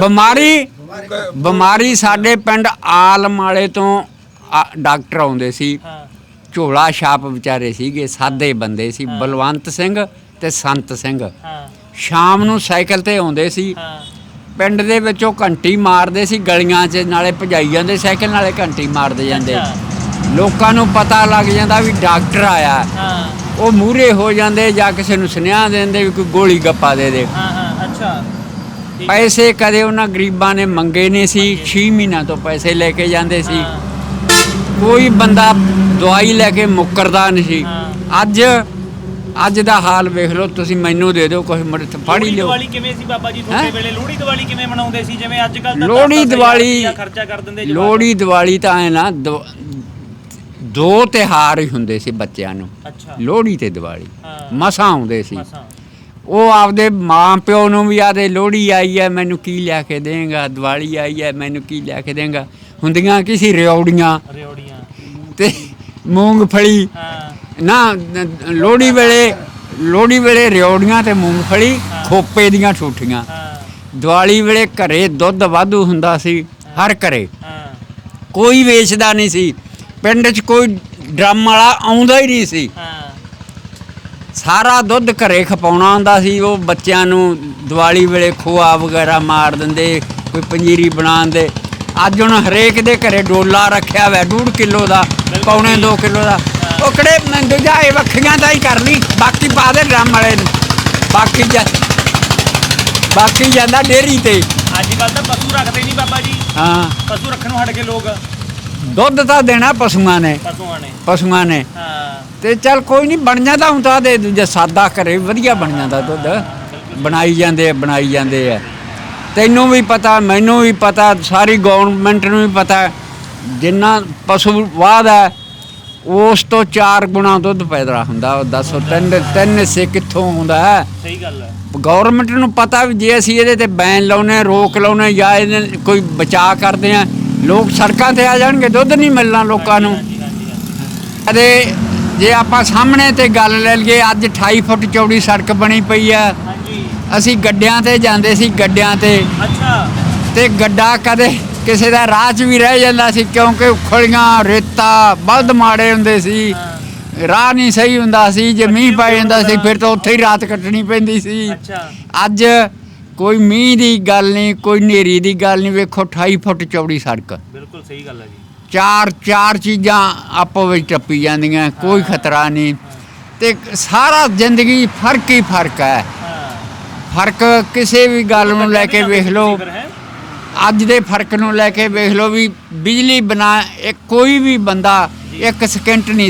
ਬਿਮਾਰੀ ਬਿਮਾਰੀ। ਸਾਡੇ ਪਿੰਡ ਆਲਮ ਵਾਲੇ ਤੋਂ ਆ- ਡਾਕਟਰ ਆਉਂਦੇ ਸੀ। ਝੋਲਾ ਛਾਪ ਵਿਚਾਰੇ ਸੀਗੇ ਸਾਦੇ ਬੰਦੇ ਸੀ ਬਲਵੰਤ ਸਿੰਘ ਤੇ ਸੰਤ ਸਿੰਘ। ਹਾਂ। ਸ਼ਾਮ ਨੂੰ ਸਾਈਕਲ ਤੇ ਆਉਂਦੇ ਸੀ। ਹਾਂ। ਪਿੰਡ ਦੇ ਵਿੱਚੋਂ ਘੰਟੀ ਮਾਰਦੇ ਸੀ ਗਲੀਆਂ 'ਚ ਨਾਲੇ ਭਜਾਈ ਜਾਂਦੇ ਸਾਈਕਲ ਨਾਲੇ ਘੰਟੀ ਮਾਰਦੇ ਜਾਂਦੇ। ਲੋਕਾਂ ਨੂੰ ਪਤਾ ਲੱਗ ਜਾਂਦਾ ਵੀ ਡਾਕਟਰ ਆਇਆ। ਹਾਂ। ਉਹ ਮੂਰੇ ਹੋ ਜਾਂਦੇ ਜਾਂ ਕਿਸੇ ਨੂੰ ਸੁਨੇਹਾ ਦਿੰਦੇ ਵੀ ਕੋਈ ਗੋਲੀ ਗੱਪਾ ਦੇ ਦੇ। ਹਾਂ ਹਾਂ ਅੱਛਾ। ਪੈਸੇ ਕਦੇ ਉਹਨਾਂ ਗਰੀਬਾਂ ਨੇ ਮੰਗੇ ਨਹੀਂ ਸੀ 6 ਮਹੀਨਿਆਂ ਤੋਂ ਪੈਸੇ ਲੈ ਕੇ ਜਾਂਦੇ ਸੀ। ਹਾਂ, ਕੋਈ ਬੰਦਾ ਦਵਾਈ ਲੈ ਕੇ ਮੁੱਕਰਦਾ ਨਹੀਂ ਸੀ। ਹਾਂ। ਅੱਜ ਅੱਜ ਦਾ ਹਾਲ ਵੇਖ ਲਓ ਤੁਸੀਂ ਮੈਨੂੰ ਦੇ ਦਿਓ ਕੁਝ ਮਰ ਫਾੜੀ ਲੋਹੜੀ ਲਿਓ। ਦੀਵਾਲੀ ਕਿਵੇਂ ਸੀ ਬਾਬਾ ਜੀ ਤੁਹਾਡੇ ਹੈਂ? ਵੇਲੇ? ਲੋਹੜੀ ਦੀਵਾਲੀ ਕਿਵੇਂ ਮਨਾਉਂਦੇ ਸੀ? ਜਿਵੇਂ ਅੱਜ ਕੱਲ ਤਾਂ ਲੋਹੜੀ ਦੀਵਾਲੀ ਰੁਪਈਆ ਖਰਚਾ ਕਰ ਦਿੰਦੇ ਜਵਾਕ। ਲੋਹੜੀ ਦੀਵਾਲੀ ਤਾਂ ਐ ਨਾ ਦੋ- ਤਿਹਾਰ ਹੀ ਹੁੰਦੇ ਸੀ ਬੱਚਿਆਂ ਨੂੰ। ਅੱਛਾ। ਲੋਹੜੀ ਤੇ ਦੀਵਾਲੀ। ਹਾਂ। ਮਸਾਂ ਆਉਂਦੇ ਸੀ। ਮਸਾਂ। ਉਹ ਆਪਦੇ ਮਾਂ ਪਿਓ ਨੂੰ ਵੀ ਆਦੇ ਲੋਹੜੀ ਆਈ ਹੈ ਮੈਨੂੰ ਕੀ ਲਿਆ ਕੇ ਦੇਂਗਾ? ਦੀਵਾਲੀ ਆਈ ਹੈ ਮੈਨੂੰ ਕੀ ਲਿਆ ਕੇ ਦੇਂਗਾ? ਹੁੰਦੀਆਂ ਕੀ ਸੀ? ਰਿਉੜੀਆਂ ਰਿਓੜੀਆਂ। ਤੇ ਮੂੰਗਫਲੀ। ਨਾ ਲੋਹੜੀ ਵੇਲੇ ਲੋਹੜੀ ਵੇਲੇ ਰਿਉੜੀਆਂ ਤੇ ਮੂੰਗਫਲੀ ਖੋਪੇ ਦੀਆਂ ਠੂਠੀਆਂ। ਹਾਂ। ਦੀਵਾਲੀ ਵੇਲੇ ਘਰੇ ਦੁੱਧ ਵਾਧੂ ਹੁੰਦਾ ਸੀ ਹਰ ਘਰੇ। ਕੋਈ ਵੇਚਦਾ ਨਹੀਂ ਸੀ। ਪਿੰਡ 'ਚ ਕੋਈ ਡਰਮ ਵਾਲਾ ਆਉਂਦਾ ਹੀ ਨਹੀਂ ਸੀ। ਸਾਰਾ ਦੁੱਧ ਘਰੇ ਖਪਾਉਣਾ ਹੁੰਦਾ ਸੀ ਉਹ ਬੱਚਿਆਂ ਨੂੰ ਦੀਵਾਲੀ ਵੇਲੇ ਖੋਆ ਵਗੈਰਾ ਮਾਰ ਦਿੰਦੇ ਕੋਈ ਪੰਜੀਰੀ ਬਣਾਉਂਦੇ ਅੱਜ ਹੁਣ ਹਰੇਕ ਦੇ ਘਰੇ ਡੋਲਾ ਰੱਖਿਆ ਹੋਇਆ ਡੂਢ ਕਿਲੋ ਦਾ ਪੌਣੇ 2 ਕਿਲੋ ਦਾ। ਉਹ ਕਿਹੜੇ ਦੂਜਾ ਇਹ ਵੱਖੀਆਂ ਦਾ ਹੀ ਕਰ ਲਈ ਬਾਕੀ ਪਾ ਦੇ ਡਰਮ ਵਾਲੇ ਨੂੰ। ਬਾਕੀ ਜਾ ਬਾਕੀ ਜਾਂਦਾ ਡੇਰੀ ਤੇ। ਅੱਜ ਕੱਲ ਤਾਂ ਪਸ਼ੂ ਰੱਖਦੇ ਨਹੀਂ ਬਾਬਾ ਜੀ। ਹਾਂ। ਪਸ਼ੂ ਰੱਖਣੋਂ ਹਟ ਕੇ ਲੋਕ। ਦੁੱਧ ਤਾਂ ਦੇਣਾ ਪਸ਼ੂਆਂ ਨੇ। ਪਸ਼ੂਆਂ ਨੇ। ਪਸ਼ੂਆਂ ਨੇ। ਹਾਂ। ਤੇ ਚੱਲ ਕੋਈ ਨਹੀਂ ਬਣ ਜਾਂਦਾ ਹੁਣ ਤਾਂ ਦੇ ਦੂਜਾ ਸਾਦਾ ਘਰੇ ਵਧੀਆ ਬਣ ਜਾਂਦਾ ਦੁੱਧ। ਬਣਾਈ ਜਾਂਦੇ ਆ ਬਣਾਈ ਜਾਂਦੇ ਆ। ਤੈਨੂੰ ਵੀ ਪਤਾ ਮੈਨੂੰ ਵੀ ਪਤਾ ਸਾਰੀ ਗਵਰਨਮੈਂਟ ਨੂੰ ਵੀ ਪਤਾ ਜਿੰਨਾ ਪਸ਼ੂ ਵਾਧ ਹੈ ਉਸ ਤੋਂ 4 ਗੁਣਾ ਦੁੱਧ ਪੈਦਾ ਹੁੰਦਾ ਉਹ ਦੱਸੋ ਤਿੰਨ ਤਿੰਨ ਸੇ ਕਿੱਥੋਂ ਹੁੰਦਾ ਹੈ? ਸਹੀ ਗੱਲ ਹੈ। ਗਵਰਨਮੈਂਟ ਨੂੰ ਪਤਾ ਵੀ ਜੇ ਅਸੀਂ ਇਹਦੇ ਤੇ ਬੈਨ ਲਾਉਨੇ ਰੋਕ ਲਾਉਨੇ ਜਾਂ ਇਹਦੇ ਕੋਈ ਬਚਾਅ ਕਰਦੇ ਆ ਲੋਕ ਸੜਕਾਂ ਤੇ ਆ ਜਾਣਗੇ ਦੁੱਧ ਨਹੀਂ ਮਿਲਣਾ ਲੋਕਾਂ ਨੂੰ। ਅਤੇ ਜੇ ਆਪਾਂ ਸਾਹਮਣੇ ਤੇ ਗੱਲ ਲੈ ਲਈਏ ਅੱਜ 28 ਫੁੱਟ ਚੌੜੀ ਸੜਕ ਬਣੀ ਪਈ ਆ। ਹਾਂਜੀ। ਅਸੀਂ ਗੱਡਿਆਂ ਤੇ ਜਾਂਦੇ ਸੀ ਗੱਡਿਆਂ ਤੇ। ਅੱਛਾ। ਤੇ ਗੱਡਾ ਕਦੇ ਕਿਸੇ ਦਾ ਰਾਹ 'ਚ ਵੀ ਰਹਿ ਜਾਂਦਾ ਸੀ ਕਿਉਂਕਿ ਉਖਲੀਆਂ ਰੇਤਾ ਬਲਦ ਮਾੜੇ ਹੁੰਦੇ ਸੀ। ਰਾਹ ਨਹੀਂ ਸਹੀ ਹੁੰਦਾ ਸੀ ਜੇ ਮੀਂਹ ਪੈ ਜਾਂਦਾ ਸੀ ਫਿਰ ਤਾਂ ਉੱਥੇ ਹੀ ਰਾਤ ਕੱਟਣੀ ਪੈਂਦੀ ਸੀ। ਅੱਜ ਕੋਈ ਮੀਂਹ ਦੀ ਗੱਲ ਨਹੀਂ ਕੋਈ ਨੇਰੀ ਦੀ ਗੱਲ ਨਹੀਂ ਵੇਖੋ 28 ਫੁੱਟ ਚੌੜੀ ਸੜਕ। ਬਿਲਕੁਲ ਸਹੀ ਗੱਲ ਹੈ ਜੀ। ਚਾਰ ਚਾਰ ਚੀਜ਼ਾਂ ਆਪੋ ਵਿੱਚ ਟੱਪੀ ਜਾਂਦੀਆਂ ਕੋਈ ਖਤਰਾ ਨਹੀਂ। ਤੇ ਸਾਰਾ ਜ਼ਿੰਦਗੀ ਫ਼ਰਕ ਹੀ ਫ਼ਰਕ ਹੈ। ਫ਼ਰਕ ਕਿਸੇ ਵੀ ਗੱਲ ਨੂੰ ਲੈ ਕੇ ਵੇਖ ਲਓ। ਅੱਜ ਦੇ ਫ਼ਰਕ ਨੂੰ ਲੈ ਕੇ ਵੇਖ ਲਓ ਵੀ ਬਿਜਲੀ ਇਹ ਕੋਈ ਵੀ ਬੰਦਾ ਇੱਕ ਸਕਿੰਟ ਨਹੀਂ